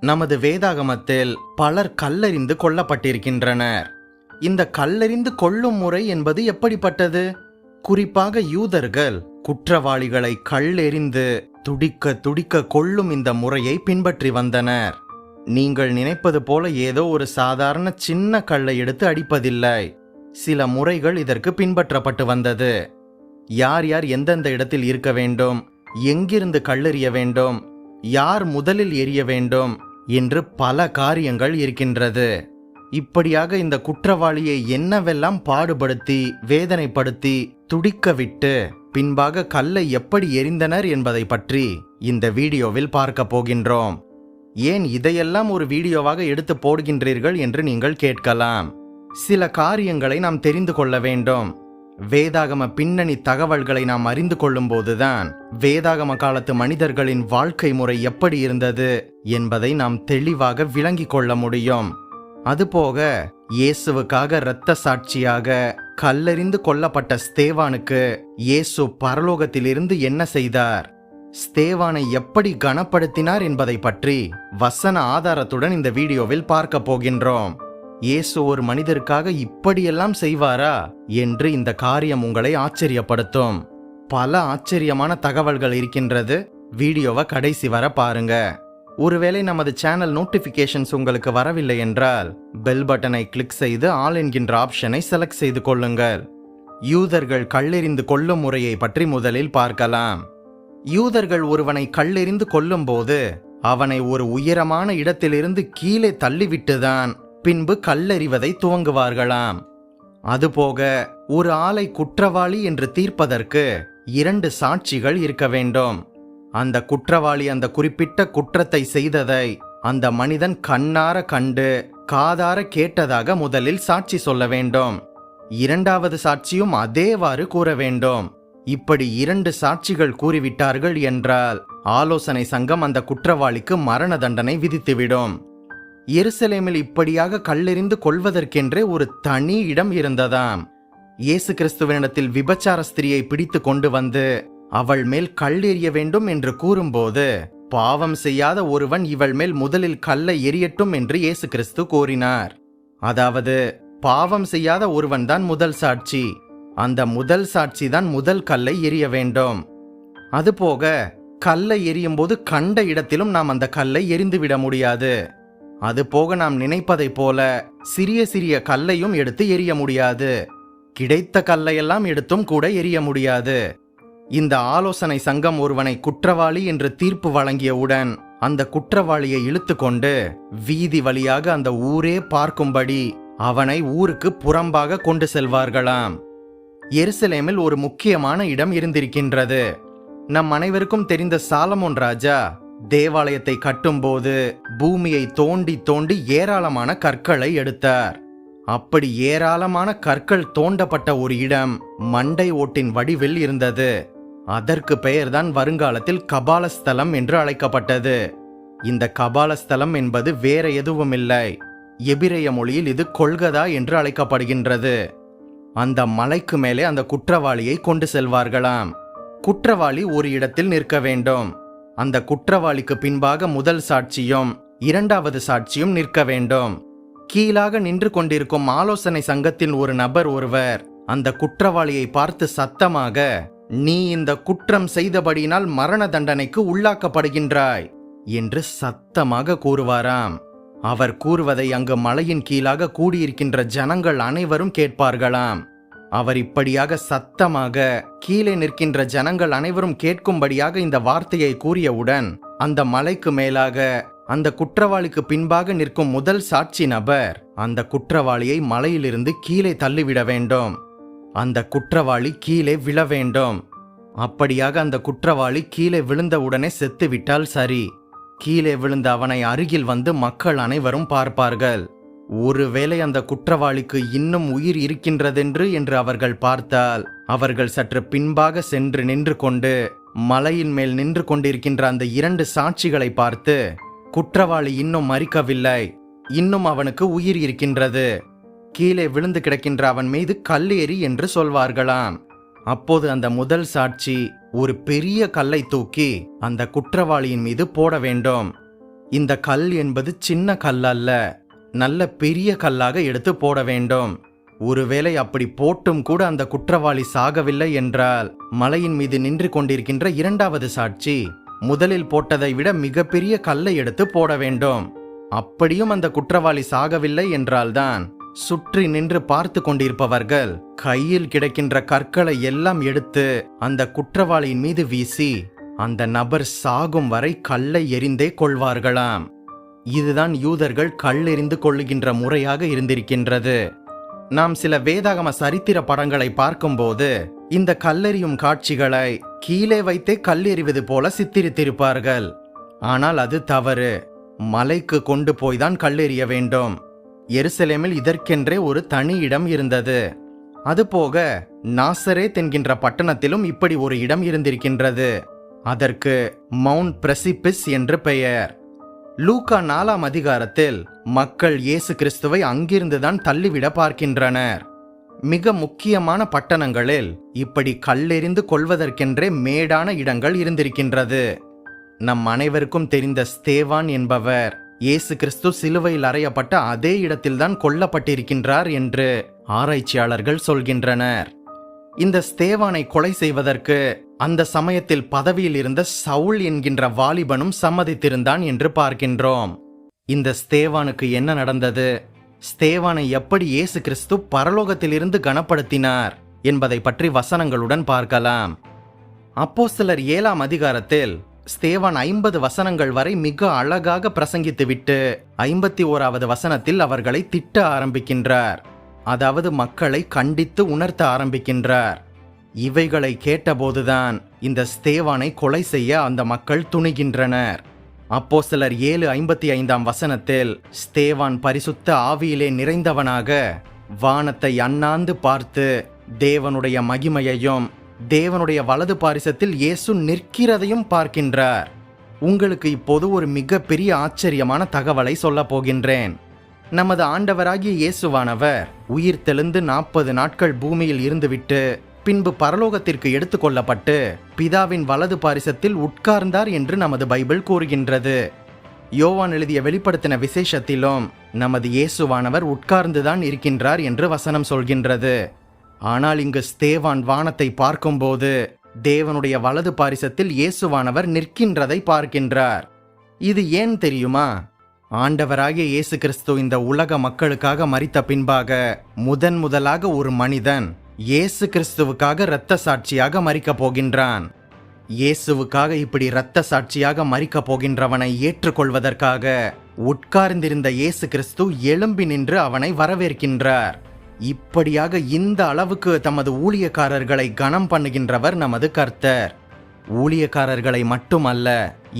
நமது வேதாகமத்தில் பலர் கல்லறிந்து கொல்லப்பட்டிருக்கின்றனர். இந்த கல்லறிந்து கொள்ளும் முறை என்பது எப்படிப்பட்டது? குறிப்பாக யூதர்கள் குற்றவாளிகளை கல்லெறிந்து துடிக்க துடிக்க கொள்ளும் இந்த முறையை பின்பற்றி வந்தனர். நீங்கள் நினைப்பது போல ஏதோ ஒரு சாதாரண சின்ன கல்லை எடுத்து அடிப்பதில்லை. சில முறைகள் இதற்கு பின்பற்றப்பட்டு வந்தது. யார் யார் எந்தெந்த இடத்தில் இருக்க வேண்டும்? எங்கிருந்து கல்லெறிய வேண்டும்? யார் முதலில் எரிய வேண்டும்? என்று பல காரியங்கள் இருக்கின்றது. இப்படியாக இந்த குற்றவாளியை என்னவெல்லாம் பாடுபடுத்தி வேதனைப்படுத்தி துடிக்கவிட்டு பின்பாக கல்லை எப்படி எரிந்தனர் என்பதை பற்றி இந்த வீடியோவில் பார்க்க போகின்றோம். ஏன் இதையெல்லாம் ஒரு வீடியோவாக எடுத்து போடுகின்றீர்கள் என்று நீங்கள் கேட்கலாம். சில காரியங்களை நாம் தெரிந்து கொள்ள வேண்டும். வேதாகம பின்னணி தகவல்களை நாம் அறிந்து கொள்ளும்போதுதான் வேதாகம காலத்து மனிதர்களின் வாழ்க்கை முறை எப்படி இருந்தது என்பதை நாம் தெளிவாக விளங்கிக் கொள்ள முடியும். அதுபோக இயேசுவுக்காக இரத்த சாட்சியாக கல்லெறிந்து கொல்லப்பட்ட ஸ்தேவானுக்கு இயேசு பரலோகத்திலிருந்து என்ன செய்தார்? ஸ்தேவானை எப்படி கனப்படுத்தினார் என்பதை பற்றி வசன ஆதாரத்துடன் இந்த வீடியோவில் பார்க்க போகின்றோம். இயேசு ஒரு மனிதருக்காக இப்படியெல்லாம் செய்வாரா என்று இந்த காரியம் உங்களை ஆச்சரியப்படுத்தும். பல ஆச்சரியமான தகவல்கள் இருக்கின்றது. வீடியோவை கடைசி வர பாருங்க. ஒருவேளை நமது சேனல் நோட்டிஃபிகேஷன்ஸ் உங்களுக்கு வரவில்லை என்றால் பெல் பட்டனை கிளிக் செய்து ஆல் என்கின்ற ஆப்ஷனை செலக்ட் செய்து கொள்ளுங்கள். யூதர்கள் கல்லெறிந்து கொல்லும் முறையை பற்றி முதலில் பார்க்கலாம். யூதர்கள் ஒருவனை கல்லெறிந்து கொல்லும்போது அவனை ஒரு உயரமான இடத்திலிருந்து கீழே தள்ளிவிட்டுதான் பின்பு கல்லறிவதை துவங்குவார்களாம். அதுபோக ஒரு ஆளை குற்றவாளி என்று தீர்ப்பதற்கு இரண்டு சாட்சிகள் இருக்க வேண்டும். அந்த குற்றவாளி அந்த குறிப்பிட்ட குற்றத்தை செய்ததை அந்த மனிதன் கண்ணார கண்டு காதார கேட்டதாக முதலில் சாட்சி சொல்ல வேண்டும். இரண்டாவது சாட்சியும் அதேவாறு கூற வேண்டும். இப்படி இரண்டு சாட்சிகள் கூறிவிட்டார்கள் என்றால் ஆலோசனை சங்கம் அந்த குற்றவாளிக்கு மரண தண்டனை விதித்துவிடும். எருசலேமில் இப்படியாக கல்லெறிந்து கொள்வதற்கென்றே ஒரு தனி இடம் இருந்ததாம். இயேசு கிறிஸ்துவனிடத்தில் விபச்சார ஸ்திரியை பிடித்து கொண்டு வந்து அவள் மேல் கல் எறிய வேண்டும் என்று கூறும்போது பாவம் செய்யாத ஒருவன் இவள் மேல் முதலில் கல்லை எரியட்டும் என்று இயேசு கிறிஸ்து கூறினார். அதாவது பாவம் செய்யாத ஒருவன்தான் முதல் சாட்சி. அந்த முதல் சாட்சி தான் முதல் கல்லை எரிய வேண்டும். அதுபோக கல்லை எரியும் போது கண்ட இடத்திலும் நாம் அந்த கல்லை எரிந்துவிட முடியாது. அது போக நாம் நினைப்பதைப் போல சிறிய சிறிய கல்லையும் எடுத்து எரிய முடியாது. கிடைத்த கல்லையெல்லாம் எடுத்தும் கூட எரிய முடியாது. இந்த ஆலோசனை சங்கம் ஒருவனை குற்றவாளி என்று தீர்ப்பு வழங்கியவுடன் அந்த குற்றவாளியை இழுத்து கொண்டு வீதி வழியாக அந்த ஊரே பார்க்கும்படி அவனை ஊருக்கு புறம்பாக கொண்டு செல்வார்களாம். எருசலேமில் ஒரு முக்கியமான இடம் இருந்திருக்கின்றது. நம் அனைவருக்கும் தெரிந்த சாலமோன் ராஜா தேவாலயத்தை கட்டும்போது பூமியை தோண்டி தோண்டி ஏராளமான கற்களை எடுத்தார். அப்படி ஏராளமான கற்கள் தோண்டப்பட்ட ஒரு இடம் மண்டை ஓட்டின் வடிவில் இருந்தது. அதற்கு பெயர்தான் வருங்காலத்தில் கபாலஸ்தலம் என்று அழைக்கப்பட்டது. இந்த கபாலஸ்தலம் என்பது வேற எதுவும் இல்லை எபிரேய மொழியில் இது கொள்கதா என்று அழைக்கப்படுகின்றது. அந்த மலைக்கு மேலே அந்த குற்றவாளியை கொண்டு செல்வார்களாம். குற்றவாளி ஒரு இடத்தில் நிற்க வேண்டும். அந்த குற்றவாளிக்கு பின்பாக முதல் சாட்சியும் இரண்டாவது சாட்சியும் நிற்க வேண்டும். கீழாக நின்று கொண்டிருக்கும் ஆலோசனை சங்கத்தின் ஒரு நபர் ஒருவர் அந்த குற்றவாளியை பார்த்து சத்தமாக நீ இந்த குற்றம் செய்தபடியினால் மரண தண்டனைக்கு உள்ளாக்கப்படுகின்றாய் என்று சத்தமாக கூறுவாராம். அவர் கூறுவதை அங்கு மலையின் கீழாக கூடியிருக்கின்ற ஜனங்கள் அனைவரும் கேட்பார்களாம். அவர் இப்படியாக சத்தமாக கீழே நிற்கின்ற ஜனங்கள் அனைவரும் கேட்கும்படியாக இந்த வார்த்தையை கூறியவுடன் அந்த மலைக்கு மேலாக அந்த குற்றவாளிக்கு பின்பாக நிற்கும் முதல் சாட்சி நபர் அந்த குற்றவாளியை மலையிலிருந்து கீழே தள்ளிவிட வேண்டும். அந்த குற்றவாளி கீழே விழ வேண்டும். அப்படியாக அந்த குற்றவாளி கீழே விழுந்தவுடனே செத்துவிட்டால் சரி. கீழே விழுந்த அவனை அருகில் வந்து மக்கள் அனைவரும் பார்ப்பார்கள். ஒருவேளை அந்த குற்றவாளிக்கு இன்னும் உயிர் இருக்கின்றதென்று என்று அவர்கள் பார்த்தால் அவர்கள் சற்று பின்பாக சென்று நின்று கொண்டு மலையின் மேல் நின்று கொண்டிருக்கின்ற அந்த இரண்டு சாட்சிகளை பார்த்து குற்றவாளி இன்னும் மறிக்கவில்லை இன்னும் அவனுக்கு உயிர் இருக்கின்றது கீழே விழுந்து கிடக்கின்ற அவன் மீது கல்லேறி என்று சொல்வார்களாம். அப்போது அந்த முதல் சாட்சி ஒரு பெரிய கல்லை தூக்கி அந்த குற்றவாளியின் மீது போட வேண்டும். இந்த கல் என்பது சின்ன கல் அல்ல நல்ல பெரிய கல்லாக எடுத்து போட வேண்டும். ஒருவேளை அப்படி போட்டும் கூட அந்த குற்றவாளி சாகவில்லை என்றால் மலையின் மீது நின்று கொண்டிருக்கின்ற இரண்டாவது சாட்சி முதலில் போட்டதை விட மிகப்பெரிய கல்லை எடுத்து போட வேண்டும். அப்படியும் அந்த குற்றவாளி சாகவில்லை என்றால்தான் சுற்றி நின்று பார்த்து கொண்டிருப்பவர்கள் கையில் கிடக்கின்ற கற்களை எல்லாம் எடுத்து அந்த குற்றவாளியின் மீது வீசி அந்த நபர் சாகும் வரை கல்லை எறிந்தே கொள்வார்களாம். இதுதான் யூதர்கள் கல்லெறிந்து கொள்ளுகின்ற முறையாக இருந்திருக்கின்றது. நாம் சில வேதாகம சரித்திர படங்களை பார்க்கும்போது இந்த கல்லெறியும் காட்சிகளை கீழே வைத்தே கல்லெறிவது போல சித்திரித்திருப்பார்கள். ஆனால் அது தவறு. மலைக்கு கொண்டு போய்தான் கல்லெறிய வேண்டும். எருசலேமில் இதற்கென்றே ஒரு தனி இடம் இருந்தது. அதுபோக நாசரேத் என்கின்ற பட்டணத்திலும் இப்படி ஒரு இடம் இருந்திருக்கின்றது. அதற்கு மவுண்ட் பிரசிபிஸ் என்று பெயர். லூக்கா நாலாம் அதிகாரத்தில் மக்கள் இயேசு கிறிஸ்துவை அங்கிருந்துதான் தள்ளிவிட பார்க்கின்றனர். மிக முக்கியமான பட்டணங்களில் இப்படி கல்லெறிந்து கொள்வதற்கென்றே மேடான இடங்கள் இருந்திருக்கின்றது. நம் அனைவருக்கும் தெரிந்த ஸ்தேவான் என்பவர் இயேசு கிறிஸ்து சிலுவையில் அறையப்பட்ட அதே இடத்தில்தான் கொல்லப்பட்டிருக்கின்றார் என்று ஆராய்ச்சியாளர்கள் சொல்கின்றனர். இந்த ஸ்தேவானை கொலை செய்வதற்கு அந்த சமயத்தில் பதவியில் இருந்த சவுல் என்கின்ற வாலிபனும் சம்மதித்திருந்தான் என்று பார்க்கின்றோம். இந்த ஸ்தேவானுக்கு என்ன நடந்தது? ஸ்தேவானை எப்படி இயேசு கிறிஸ்து பரலோகத்திலிருந்து கனப்படுத்தினார் என்பதை பற்றி வசனங்களுடன் பார்க்கலாம். அப்போஸ்தலர் ஏழாம் அதிகாரத்தில் ஸ்தேவான் ஐம்பது வசனங்கள் வரை மிக அழகாக பிரசங்கித்துவிட்டு ஐம்பத்தி ஓராவது வசனத்தில் அவர்களை திட்ட ஆரம்பிக்கின்றார். அதாவது மக்களை கண்டித்து உணர்த்த ஆரம்பிக்கின்றார். இவைகளை கேட்டபோதுதான் இந்த ஸ்தேவானை கொலை செய்ய அந்த மக்கள் துணிகின்றனர். அப்போ சிலர் ஏழு ஐம்பத்தி ஐந்தாம் வசனத்தில் ஸ்தேவான் பரிசுத்த ஆவியிலே நிறைந்தவனாக வானத்தை அண்ணாந்து பார்த்து தேவனுடைய மகிமையையும் தேவனுடைய வலது பாரிசத்தில் இயேசு நிற்கிறதையும் பார்க்கின்றார். உங்களுக்கு இப்போது ஒரு மிகப்பெரிய ஆச்சரியமான தகவலை சொல்லப் போகின்றேன். நமது ஆண்டவராகிய இயேசுவானவர் உயிர் தெளிந்து நாற்பது நாட்கள் பூமியில் இருந்துவிட்டு பின்பு பரலோகத்திற்கு எடுத்துக்கொள்ளப்பட்டு பிதாவின் வலது பாரிசத்தில் உட்கார்ந்தார் என்று நமது பைபிள் கூறுகின்றது. யோவான் எழுதிய வெளிப்படுத்தின விசேஷத்திலும் நமது இயேசுவானவர் உட்கார்ந்துதான் இருக்கின்றார் என்று வசனம் சொல்கின்றது. ஆனால் இங்கு ஸ்தேவான் வானத்தை பார்க்கும்போது தேவனுடைய வலது பாரிசத்தில் இயேசுவானவர் நிற்கின்றதை பார்க்கின்றார். இது ஏன் தெரியுமா? ஆண்டவராகிய இயேசு கிறிஸ்து இந்த உலக மக்களுக்காக மறித்த பின்பாக முதன் முதலாக ஒரு மனிதன் இயேசு கிறிஸ்துவுக்காக இரத்த சாட்சியாக மறிக்கப் போகின்றான். இயேசுவுக்காக இப்படி இரத்த சாட்சியாக மறிக்கப் போகின்றவனை ஏற்றுக்கொள்வதற்காக உட்கார்ந்திருந்த இயேசு கிறிஸ்து எழும்பி நின்று அவனை வரவேற்கின்றார். இப்படியாக இந்த அளவுக்கு தமது ஊழியக்காரர்களை கனம் பண்ணுகின்றவர் நமது கர்த்தர். ஊழியக்காரர்களை மட்டுமல்ல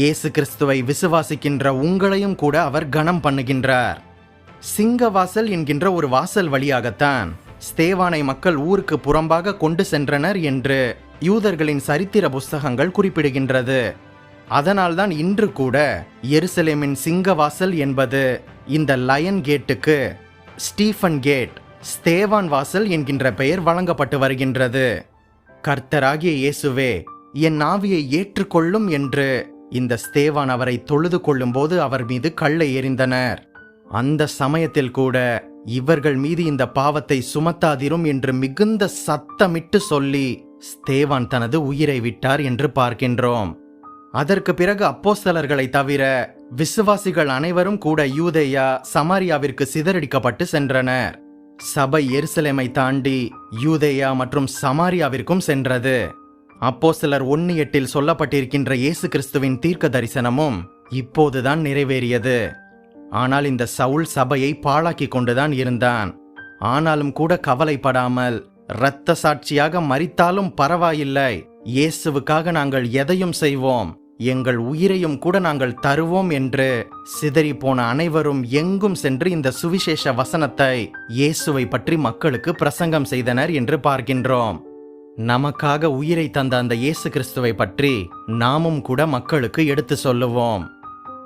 இயேசு கிறிஸ்துவை விசுவாசிக்கின்ற உங்களையும் கூட அவர் கனம் பண்ணுகின்றார். சிங்கவாசல் என்கின்ற ஒரு வாசல் வழியாகத்தான் ஸ்தேவானை மக்கள் ஊருக்கு புறம்பாக கொண்டு சென்றனர் என்று யூதர்களின் சரித்திர புஸ்தகங்கள் குறிப்பிடுகின்றது. அதனால்தான் இன்று கூட எருசலேமின் சிங்கவாசல் என்பது இந்த லயன் கேட்டுக்கு ஸ்டீஃபன் கேட் ஸ்தேவான் வாசல் என்கின்ற பெயர் வழங்கப்பட்டு வருகின்றது. கர்த்தராகிய இயேசுவே என் ஆவியை ஏற்றுக்கொள்ளும் என்று இந்த ஸ்தேவான் அவரை தொழுது கொள்ளும்போது அவர் மீது கல்லை எறிந்தனர். அந்த சமயத்தில் கூட இவர்கள் மீது இந்த பாவத்தை சுமத்தாதிரும் என்று மிகுந்த சத்தமிட்டு சொல்லி ஸ்தேவான் தனது உயிரை விட்டார் என்று பார்க்கின்றோம். அதற்கு பிறகு அப்போஸ்தலர்களை தவிர விசுவாசிகள் அனைவரும் கூட யூதேயா சமாரியாவிற்கு சிதறடிக்கப்பட்டு சென்றனர். சபை எருசலேமை தாண்டி யூதேயா மற்றும் சமாரியாவிற்கும் சென்றது. அப்போ சிலர் ஒன்னு எட்டில் சொல்லப்பட்டிருக்கின்ற இயேசு கிறிஸ்துவின் தீர்க்க தரிசனமும் இப்போதுதான் நிறைவேறியது. ஆனால் இந்த சவுல் சபையை பாழாக்கி கொண்டுதான் இருந்தான். ஆனாலும் கூட கவலைப்படாமல் இரத்த சாட்சியாக மறித்தாலும் பரவாயில்லை. இயேசுவுக்காக நாங்கள் எதையும் செய்வோம். எங்கள் உயிரையும் கூட நாங்கள் தருவோம் என்று சிதறிப்போன அனைவரும் எங்கும் சென்று இந்த சுவிசேஷ வசனத்தை இயேசுவை பற்றி மக்களுக்கு பிரசங்கம் செய்தனர் என்று பார்க்கின்றோம். நமக்காக உயிரை தந்த அந்த இயேசு கிறிஸ்துவை பற்றி நாமும் கூட மக்களுக்கு எடுத்து சொல்லுவோம்.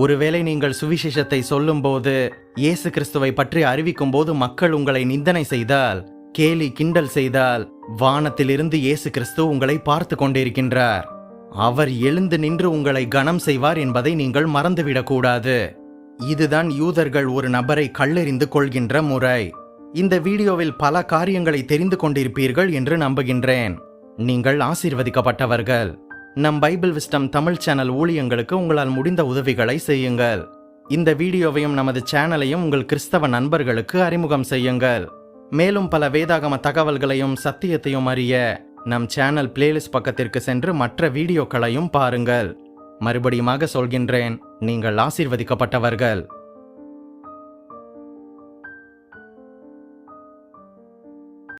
ஒருவேளை நீங்கள் சுவிசேஷத்தை சொல்லும்போது இயேசு கிறிஸ்துவை பற்றி அறிவிக்கும் போது மக்கள் உங்களை நிந்தனை செய்தால் கேலி கிண்டல் செய்தால் வானத்திலிருந்து இயேசு கிறிஸ்து உங்களை பார்த்து கொண்டிருக்கின்றார். அவர் எழுந்து நின்று உங்களை கனம் செய்வார் என்பதை நீங்கள் மறந்துவிடக்கூடாது. இதுதான் யூதர்கள் ஒரு நபரை கல்லெறிந்து கொள்கின்ற முறை. இந்த வீடியோவில் பல காரியங்களை தெரிந்து கொண்டிருப்பீர்கள் என்று நம்புகின்றேன். நீங்கள் ஆசீர்வதிக்கப்பட்டவர்கள். நம் பைபிள் விஸ்டம் தமிழ் சேனல் ஊழியங்களுக்கு உங்களால் முடிந்த உதவிகளை செய்யுங்கள். இந்த வீடியோவையும் நமது சேனலையும் உங்கள் கிறிஸ்தவ நண்பர்களுக்கு அறிமுகம் செய்யுங்கள். மேலும் பல வேதாகம தகவல்களையும் சத்தியத்தையும் அறிய நம் சேனல் பிளேலிஸ்ட் பக்கத்திற்கு சென்று மற்ற வீடியோக்களையும் பாருங்கள். மறுபடியுமாக சொல்கின்றேன் நீங்கள் ஆசிர்வதிக்கப்பட்டவர்கள்.